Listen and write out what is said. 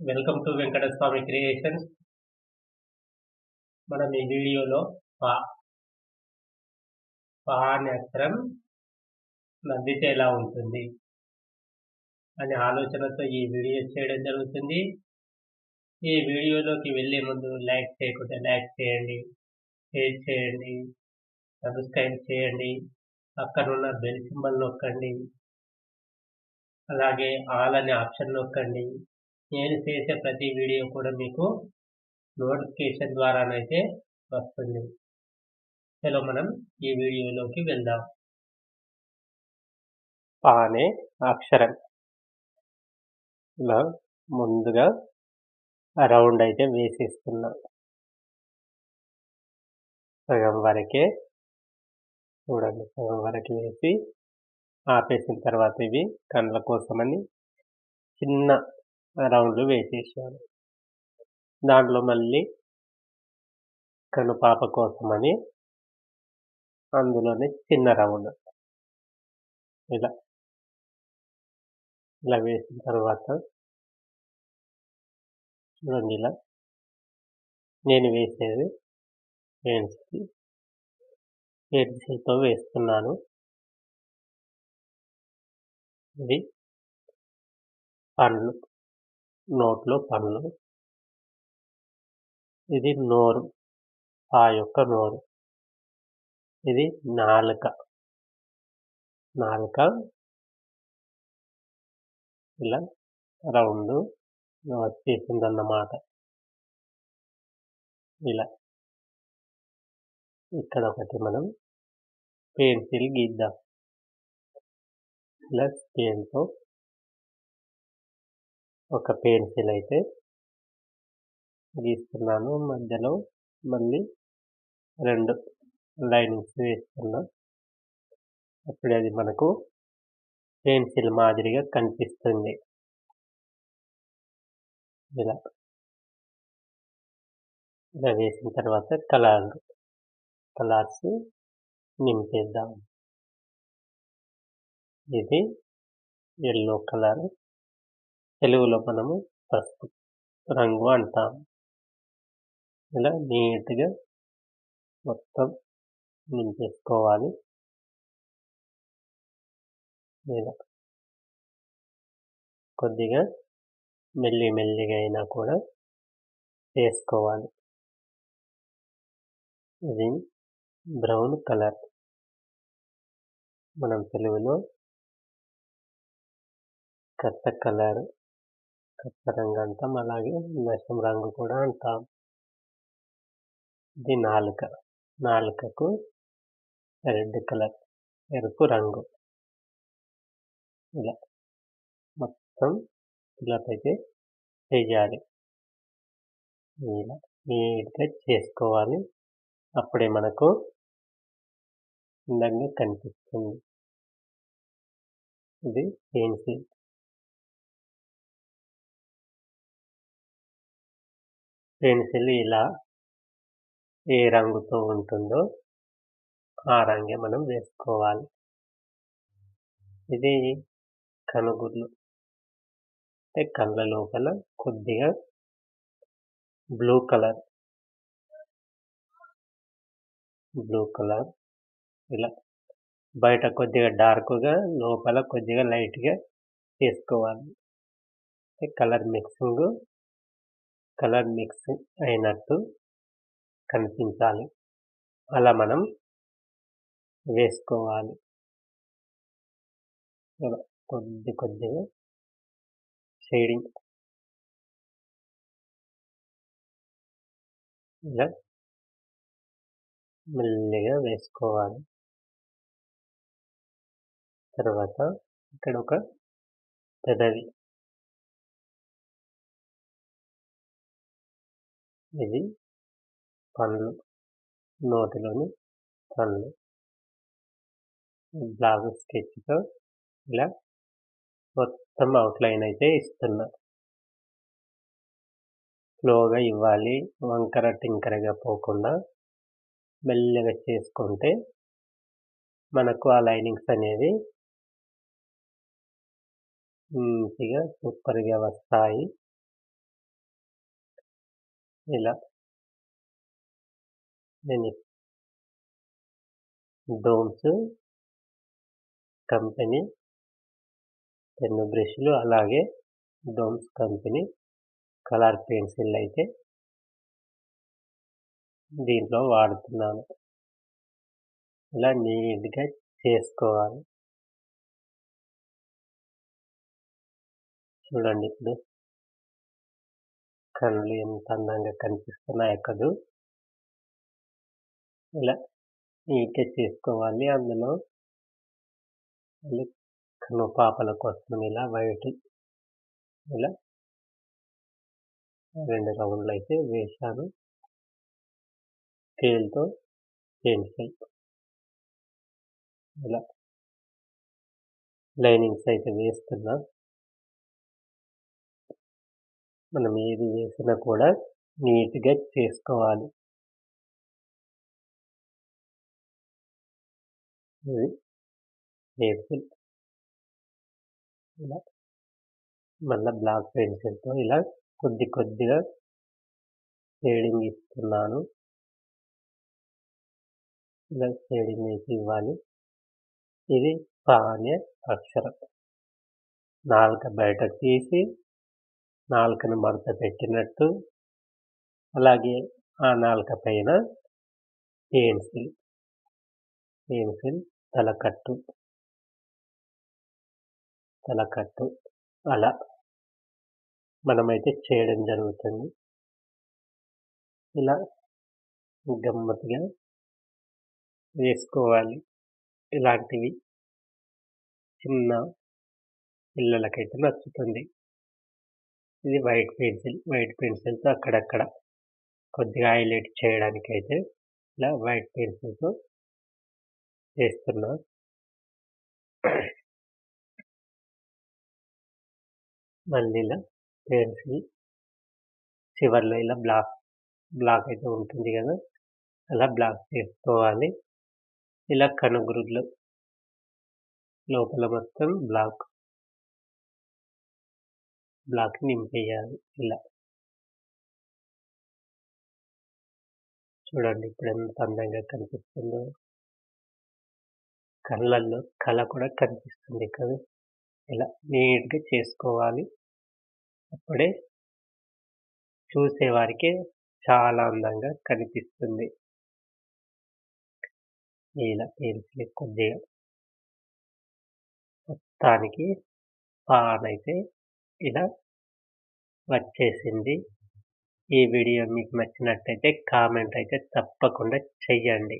Welcome to Venkataswamy creations మనం ఈ వీడియోలో పా పా అనే అక్షరం నవ్వితే ఎలా ఉంటుంది అనే ఆలోచనతో ఈ వీడియో చేయడం జరుగుతుంది. ఈ వీడియోలోకి వెళ్ళే ముందు లైక్ చేయకుంటే లైక్ చేయండి షేర్ చేయండి సబ్స్క్రైబ్ చేయండి అక్కడున్న బెల్ సింబల్ నొక్కండి అలాగే ఆల్ అనే ఆప్షన్ నొక్కండి. నేను చేసే ప్రతి వీడియో కూడా మీకు నోటిఫికేషన్ ద్వారానైతే వస్తుంది. చలో మనం ఈ వీడియోలోకి వెళ్దాం. పా అనే అక్షరం. ఇలా ముందుగా రౌండ్ అయితే వేసేస్తున్నాం. సగం వరకే చూడండి సగం వరకు వేసి ఆపేసిన తర్వాత ఇవి కండ్ల కోసమని చిన్న రౌండ్లు వేసేసాను దాంట్లో మళ్ళీ కనుపాప కోసమని అందులోనే చిన్న రౌండ్. ఇలా. ఇలా వేసిన తర్వాత చూడండి ఇలా. నేను వేసేది పెన్సిల్ పెన్సిల్తో వేస్తున్నాను. ఇది పండ్లు నోట్లో పన్ను. ఇది నోరు. ఆ యొక్క నోరు. ఇది నాలుక. నాలుక. ఇలా రౌండ్ వచ్చేసిందన్నమాట. ఇలా. ఇక్కడ ఒకటి మనం పెన్సిల్ గీద్దాం. ప్లస్ పెన్తో ఒక పెన్సిల్ అయితే గీస్తున్నాను మధ్యలో. మళ్ళీ రెండు లైనింగ్స్ వేస్తున్నా. అప్పుడు అది మనకు పెన్సిల్ మాదిరిగా కనిపిస్తుంది. ఇలా. ఇలా వేసిన తర్వాత కలర్ కలర్స్ నింపేద్దాం. ఇది ఎల్లో కలర్. తెలుగులో మనము పసుపు రంగు అంటాం. ఇలా నీట్గా మొత్తం నింపేసుకోవాలి ఇలా కొద్దిగా మెల్లి మెల్లిగా అయినా కూడా వేసుకోవాలి. ఇది బ్రౌన్ కలర్. మనం తెలుగులో కట్ట కలర్ కట్ట రంగు అంటాం. అలాగే నశం రంగు కూడా అంటాం. ఇది నాలుక. నాలుకకు రెడ్ కలర్ ఎరుపు రంగు. ఇలా మొత్తం ఇలా అయితే చేయాలి. ఇలా నీట్గా చేసుకోవాలి. అప్పుడే మనకు అందంగా కనిపిస్తుంది. ఇది పెన్సిల్. పెన్సిల్ ఇలా ఏ రంగుతో ఉంటుందో ఆ రంగే మనం వేసుకోవాలి. ఇది కనుగుడ్లు అంటే కళ్ళ లోపల కొద్దిగా బ్లూ కలర్. Blue colour. ఇలా బయట కొద్దిగా డార్క్గా లోపల కొద్దిగా లైట్గా వేసుకోవాలి. కలర్ మిక్సింగ్ కలర్ మిక్స్ అయినట్టు కనిపించాలి. అలా మనం వేసుకోవాలి. ఇలా కొద్ది కొద్దిగా షేడింగ్ ఇలా మెల్లిగా వేసుకోవాలి. తర్వాత ఇక్కడ ఒక పెదవి. ఇది పండ్లు నోటిలోని పండ్లు బ్లాగ్ స్కెచ్తో ఇలా మొత్తం అవుట్లైన్ అయితే ఇస్తున్నా. స్లోగా ఇవ్వాలి వంకర టింకరగా పోకుండా మెల్లగా చేసుకుంటే మనకు ఆ లైనింగ్స్ అనేవి మంచిగా సూపర్గా వస్తాయి. ఇలా. నేను డోమ్స్ కంపెనీ పెన్ను బ్రష్లు అలాగే డోమ్స్ కంపెనీ కలర్ పెన్సిల్ అయితే దీంట్లో వాడుతున్నాను. ఇలా నీట్గా చేసుకోవాలి. చూడండి ఇప్పుడు కళ్ళు ఎంత అందంగా కనిపిస్తున్నాయో కదూ. ఇలా నీట్గా చేసుకోవాలి అందులో. కను పాపల కోసం ఇలా వైట్ ఇలా రెండు రౌండ్లు అయితే వేశాను. స్కేల్తో పెన్సిల్ ఇలా లైనింగ్స్ అయితే వేస్తున్నా. మనం ఏది వేసినా కూడా నీట్గా చేసుకోవాలి. ఇది పెన్సిల్ ఇలా మళ్ళీ బ్లాక్ పెన్సిల్తో ఇలా కొద్ది కొద్దిగా షేడింగ్ ఇస్తున్నాను. ఇలా షేడింగ్ వేసి ఇవ్వాలి. ఇది పానే అక్షరం. నాలుక బయట తీసి నాలుకను మడత పెట్టినట్టు అలాగే ఆ నాలుక పైన పెన్సిల్ పెన్సిల్ తలకట్టు తలకట్టు అలా. మనమైతే చేయడం జరుగుతుంది. ఇలా గమ్మత్తుగా వేసుకోవాలి. ఇలాంటివి చిన్న పిల్లలకైతే నచ్చుతుంది. ఇది వైట్ పెన్సిల్ వైట్ పెన్సిల్తో అక్కడక్కడ కొద్దిగా హైలైట్ చేయడానికి అయితే ఇలా వైట్ పెన్సిల్తో చేస్తున్నా మళ్ళీ ఇలా పెన్సిల్ చివరిలో ఇలా బ్లాక్ బ్లాక్ అయితే ఉంటుంది కదా అలా బ్లాక్ చేసుకోవాలి. ఇలా కనుగురుడ్లు లోపల మొత్తం బ్లాక్ బ్లాక్ నింపేయాలి ఇలా. చూడండి ఇప్పుడు ఎంత అందంగా కనిపిస్తుందో. కళ్ళల్లో కళ కూడా కనిపిస్తుంది కదా. ఇలా నీట్గా చేసుకోవాలి. అప్పుడే చూసేవారికి చాలా అందంగా కనిపిస్తుంది. ఇలా పెన్సిల్ కొద్దిగా మొత్తానికి పాన్ అయితే ఇలా వచ్చేసింది. ఈ వీడియో మీకు నచ్చినట్టయితే కామెంట్ అయితే తప్పకుండా చెయ్యండి.